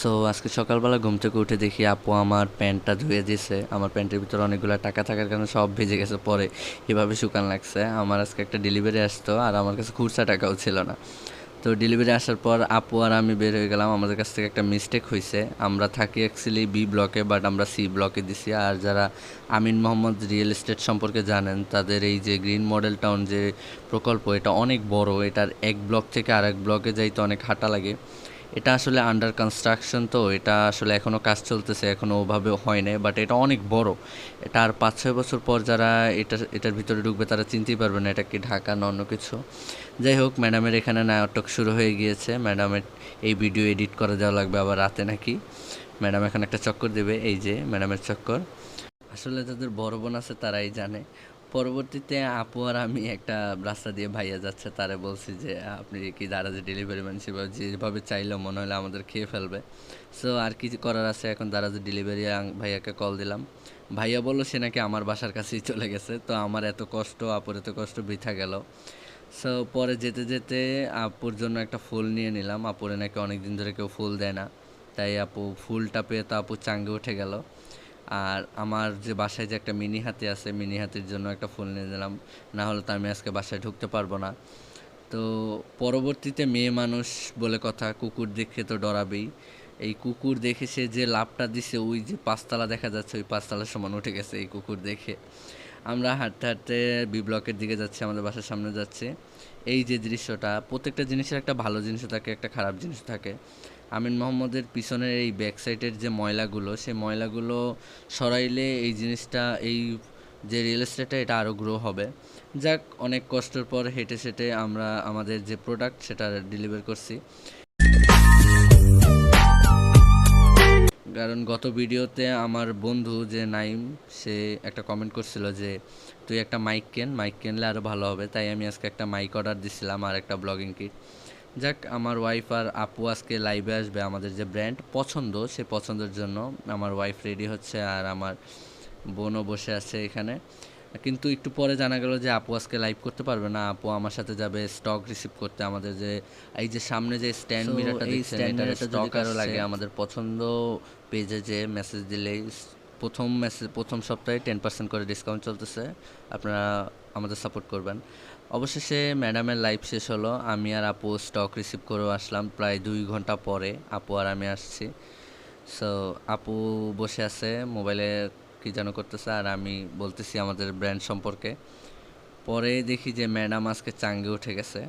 So আজকে সকালবেলা ঘুম থেকে উঠে দেখি আপু আমার প্যান্টটা ধুয়ে দিছে। আমার প্যান্টের ভিতরে অনেকগুলো টাকা থাকার কারণে সব ভেজে গেছে পরে। এভাবে শুকান লাগছে। আমার আজকে একটা ডেলিভারি আসতো আর আমার কাছে খুচরা টাকাও ছিল না। তো ডেলিভারি আসার পর আপু আর আমি বের হয়ে গেলাম। আমাদের কাছ থেকে একটা মিস্টেক হয়েছে আমরা থাকি অ্যাকচুয়ালি বি ব্লকে বাট আমরা সি ব্লকে দিছি। আর যারা আমিন মোহাম্মদ রিয়েল এস্টেট সম্পর্কে জানেন, তাদের এই যে গ্রিন মডেল টাউন যে প্রকল্প, এটা অনেক বড়। এটার এক ব্লক থেকে আরেক ব্লকে যাইতে অনেক হাঁটা লাগে। এটা আসলে আন্ডার কনস্ট্রাকশন তো, এটা আসলে এখনও কাজ চলতেছে এখনও ওভাবে হয় নাই বাট এটা অনেক বড়। এটা আর পাঁচ, ছয় বছর পর যারা এটা, এটার ভিতরে ঢুকবে তারা চিনতেই পারবে না এটা কি ঢাকা না অন্য কিছু। যাই হোক ম্যাডামের এখানে নাটক শুরু হয়ে গিয়েছে। ম্যাডামের এই ভিডিও এডিট করে দেওয়া লাগবে আবার রাতে নাকি। ম্যাডাম এখন একটা চক্কর দেবে, এই যে ম্যাডামের চক্কর। আসলে যাদের বড় বোন আছে তারাই জানে। পরবর্তীতে আপু আর আমি একটা রাস্তা দিয়ে ভাইয়া যাচ্ছে, তারে বলছি যে, আপনি কি দারাজে ডেলিভারি ম্যান সেভাবে যেভাবে চাইলেও মনে হলে আমাদের খেয়ে ফেলবে। সো আর কি করার আছে এখন দারাজে ডেলিভারি ভাইয়াকে কল দিলাম। ভাইয়া বলল সে নাকি আমার বাসার কাছেই চলে গেছে। তো আমার এত কষ্ট, আপুর এত কষ্ট বৃথা গেল। সো পরে যেতে যেতে আপুর জন্য একটা ফুল নিয়ে নিলাম। আপুরে নাকি অনেক দিন ধরে কেউ ফুল দেয় না। তাই আপু ফুলটা পেয়ে তো আপু চাঙ্গে উঠে গেল। আর আমার যে বাসায় যে একটা মিনি হাতি আছে, মিনি হাতির জন্য একটা ফুল নিয়ে দিলাম না হলে তো আমি আজকে বাসায় ঢুকতে পারব না। তো পরবর্তীতে মেয়ে মানুষ বলে কথা, কুকুর দেখে তো ডরাবেই। এই কুকুর দেখে সে যে লাভটা দিছে, ওই যে পাঁচতলা দেখা যাচ্ছে, ওই পাঁচতলার সমান উঠে গেছে এই কুকুর দেখে। আমরা হাঁটতে হাঁটতে বি ব্লকের দিকে যাচ্ছি, আমাদের বাসার সামনে যাচ্ছে। এই যে দৃশ্যটা, প্রত্যেকটা জিনিসের একটা ভালো জিনিস থাকে, একটা খারাপ জিনিস থাকে। আমিন মোহাম্মদের পিছনের এই ব্যাক সাইডের যে ময়লাগুলো, সেই ময়লাগুলো সরাইলে এই জিনিসটা, এই যে রিয়েল এস্টেটটা এটা আরও গ্রো হবে। যাক, অনেক কষ্টের পর হেঁটে সেটে আমরা আমাদের যে প্রোডাক্ট সেটা ডেলিভার করছি। কারণ গত ভিডিওতে আমার বন্ধু যে নাইম, সে একটা কমেন্ট করছিল যে, তুই একটা মাইক কেন? মাইক কিনলে আরও ভালো হবে। তাই আমি আজকে একটা মাইক অর্ডার দিছিলাম আর একটা ব্লগিং কিট যাক আমার ওয়াইফ আর আপু আজকে লাইভে আসবে আমাদের যে ব্র্যান্ড পছন্দ সে পছন্দের জন্য আমার ওয়াইফ রেডি হচ্ছে আর আমার বোনও বসে আছে এখানে। কিন্তু একটু পরে জানা গেল যে আপু আজকে লাইভ করতে পারবে না। আপু আমার সাথে যাবে স্টক রিসিভ করতে। আমাদের যে এই যে সামনে যে স্ট্যান্ড মিরারটা দেখছেন stand এটার mirror টা যদি স্টক আরও লাগে। আমাদের পছন্দ পেজে যে মেসেজ দিলেই প্রথম মেসেজ প্রথম সপ্তাহে টেন পার্সেন্ট করে ডিসকাউন্ট চলতেছে। আপনারা আমাদের সাপোর্ট করবেন। অবশেষে ম্যাডামের লাইভ শেষ হলো। আমি আর আপু স্টক রিসিভ করে আসলাম। প্রায় দুই ঘণ্টা পরে আপু আর আমি আসছি। সো আপু বসে আছে মোবাইলে কি যেন করতেছে, আর আমি বলতেছি আমাদের ব্র্যান্ড সম্পর্কে। পরে দেখি যে ম্যাডাম আজকে চাঙ্গে উঠে গেছে।